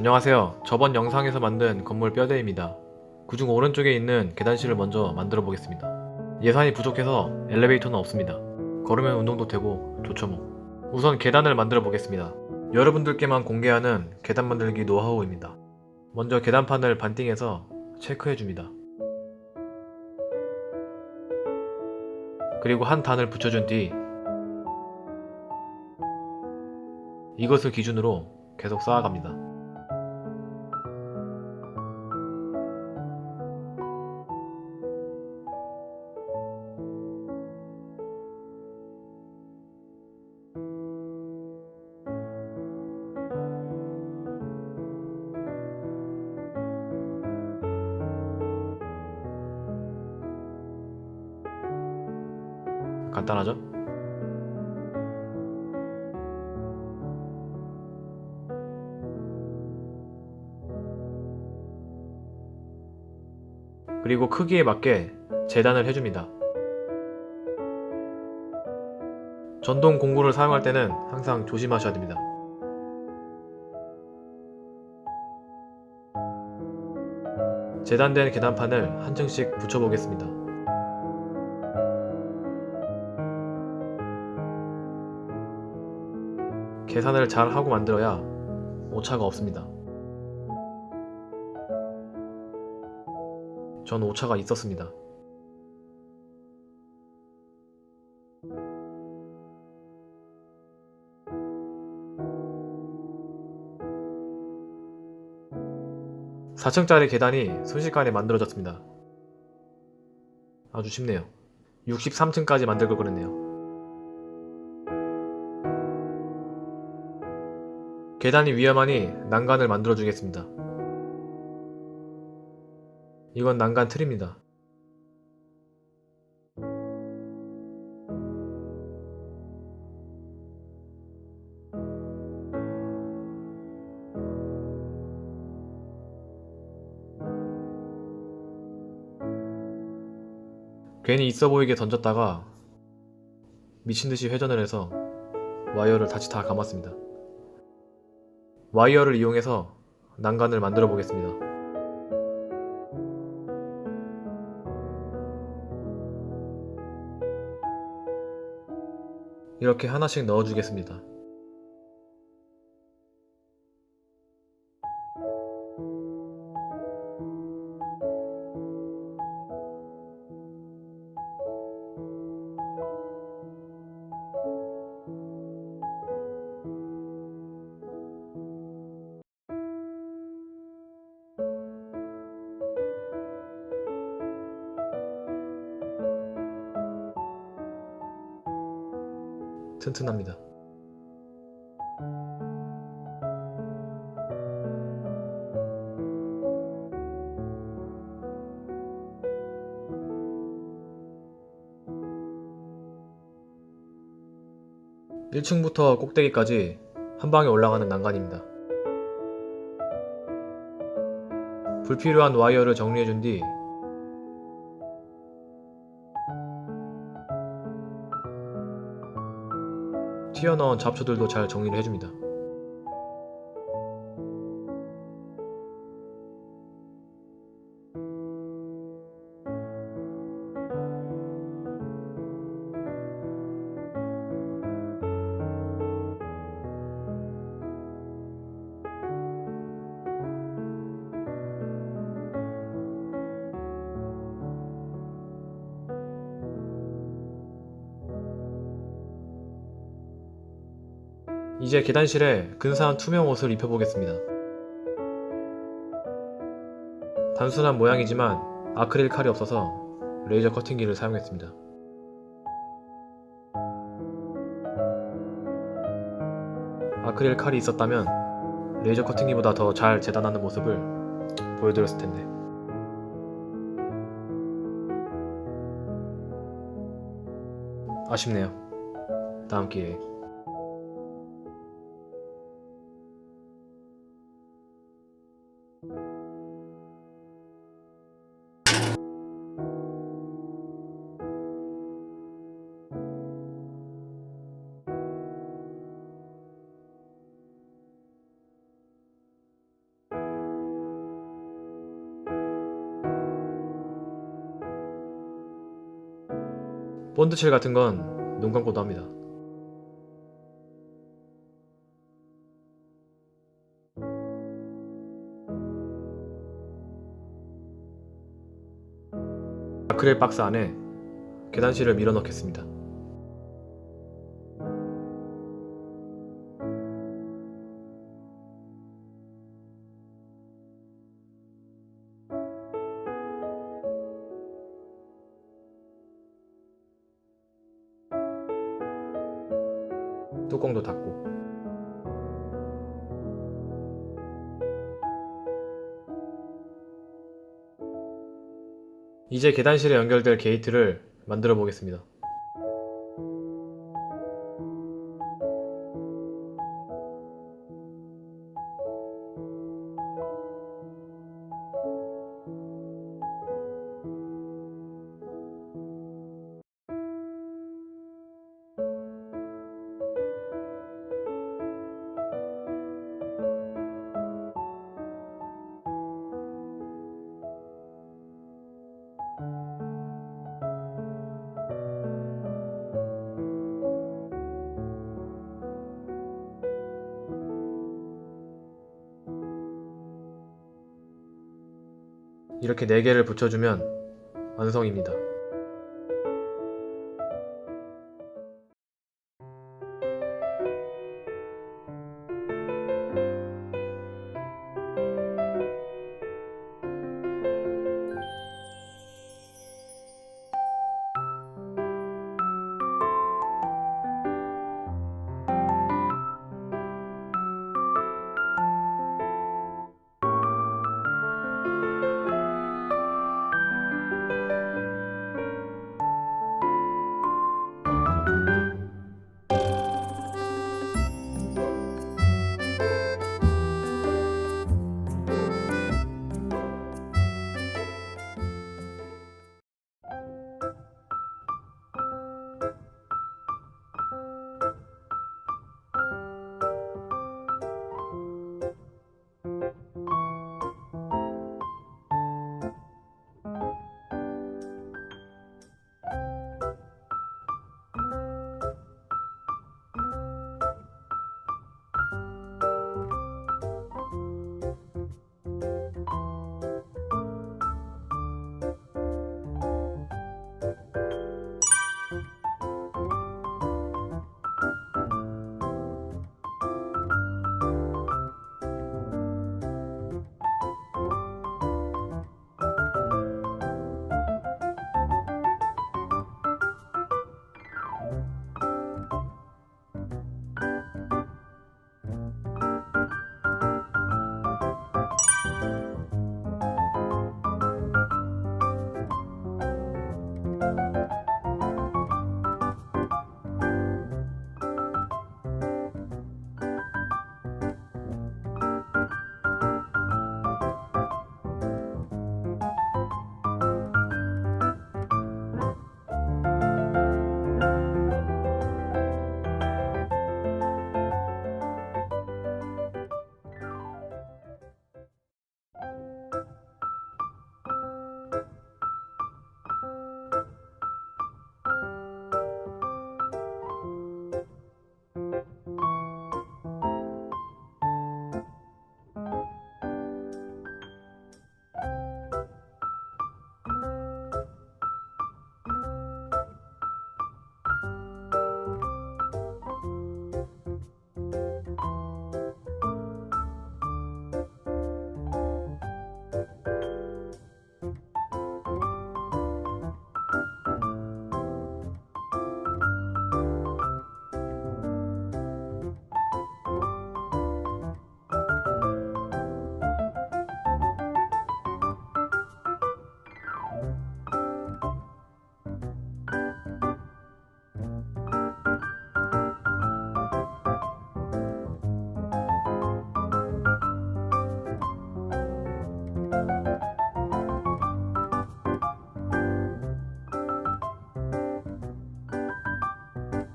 안녕하세요. 저번 영상에서 만든 건물 뼈대입니다. 그중 오른쪽에 있는 계단실을 먼저 만들어 보겠습니다. 예산이 부족해서 엘리베이터는 없습니다. 걸으면 운동도 되고 좋죠 뭐. 우선 계단을 만들어 보겠습니다. 여러분들께만 공개하는 계단 만들기 노하우입니다. 먼저 계단판을 반띵해서 체크해 줍니다. 그리고 한 단을 붙여준 뒤 이것을 기준으로 계속 쌓아갑니다. 간단하죠? 그리고 크기에 맞게 재단을 해줍니다. 전동 공구를 사용할 때는 항상 조심하셔야 됩니다. 재단된 계단판을 한 층씩 붙여보겠습니다. 계산을 잘 하고 만들어야 오차가 없습니다. 전 오차가 있었습니다. 사층짜리 계단이 순식간에 만들어졌습니다. 아주 쉽네요. 63층까지 만들 걸 그랬네요. 계단이 위험하니 난간을 만들어 주겠습니다. 이건 난간 틀입니다. 괜히 있어 보이게 던졌다가 미친 듯이 회전을 해서 와이어를 다시 다 감았습니다. 와이어를 이용해서 난간을 만들어 보겠습니다. 이렇게 하나씩 넣어 주겠습니다. 튼튼합니다. (1층부터) 꼭대기까지 한 방에 올라가는 난간입니다. 불필요한 와이어를 정리해준 뒤 튀어나온 잡초들도 잘 정리를 해줍니다. 이제 계단실에 근사한 투명 옷을 입혀보겠습니다. 단순한 모양이지만 아크릴 칼이 없어서 레이저 커팅기를 사용했습니다. 아크릴 칼이 있었다면 레이저 커팅기보다 더 잘 재단하는 모습을 보여드렸을 텐데. 아쉽네요. 다음 기회에. 본드칠 같은 건 눈 감고도 합니다. 아크릴 박스 안에 계단실을 밀어 넣겠습니다. 뚜껑도 닫고 이제 계단실에 연결될 게이트를 만들어 보겠습니다. 이렇게 4개를 붙여주면 완성입니다.